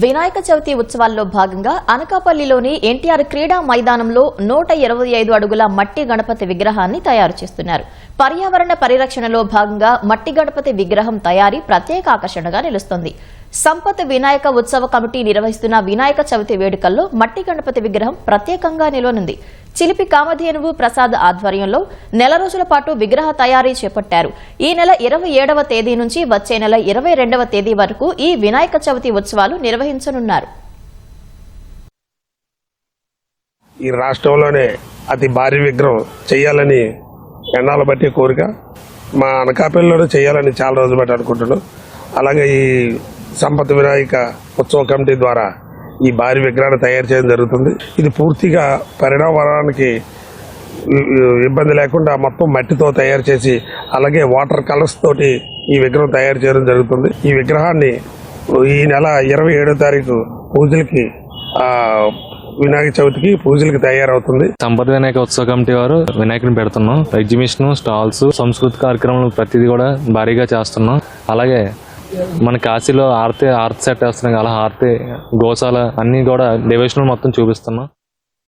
వినాయక చవితి ఉత్సవాల్లో భాగంగా అనకాపల్లిలోని ఎన్టీఆర్ క్రీడా మైదానంలో నూట ఇరవై ఐదు అడుగుల మట్టి గణపతి విగ్రహాన్ని తయారు చేస్తున్నారు. పర్యావరణ పరిరక్షణలో భాగంగా మట్టి గణపతి విగ్రహం తయారీ ప్రత్యేక ఆకర్షణగా నిలుస్తోంది. సంపత్ వినాయక ఉత్సవ కమిటీ నిర్వహిస్తున్న వినాయక చవితి వేడుకల్లో మట్టి గణపతి విగ్రహం ప్రత్యేకంగా నిలవనుంది. చిలిపి కామధేనువు ప్రసాద్ ఆధ్వర్యంలో నెల రోజుల పాటు విగ్రహ తయారీ చేపట్టారు. ఈ నెల ఇరవై ఏడవ తేదీ నుంచి వచ్చే నెల ఇరవై రెండవ తేదీ వరకు ఈ వినాయక చవితి ఉత్సవాలు నిర్వహించనున్నారు. ఈ రాష్ట్రంలోనే అతి భారీ విగ్రహం చేయాలని ఎండాల బట్టి కోరిక. మా అనకాపల్లిలోనే చేయాలని చాలా రోజులు బట్టి అనుకుంటున్నాం. అలాగే ఈ సంపత్ వినాయక ఉత్సవ కమిటీ ద్వారా ఈ భారీ విగ్రహాన్ని తయారు చేయడం జరుగుతుంది. ఇది పూర్తిగా పరిణామానికి ఇబ్బంది లేకుండా మొత్తం మట్టితో తయారు చేసి అలాగే వాటర్ కలర్స్ తోటి ఈ విగ్రహం తయారు చేయడం జరుగుతుంది. ఈ విగ్రహాన్ని ఈ నెల ఇరవై ఏడో తారీఖు పూజలకి వినాయక చవితికి పూజలకి తయారవుతుంది. సంపద వినాయక ఉత్సవ కమిటీ వారు వినాయకుని పెడుతున్నాం. ఎగ్జిబిషన్ స్టాల్స్ సంస్కృతి కార్యక్రమాలు ప్రతిదీ కూడా భారీగా చేస్తున్నాం. అలాగే మన కాశీలో ఆర్తి ఆర్తి సెట్ వేస్తున్నాం అలా ఆర్తి గోశాల అన్ని కూడా డివిజన్ మొత్తం చూపిస్తున్నాం.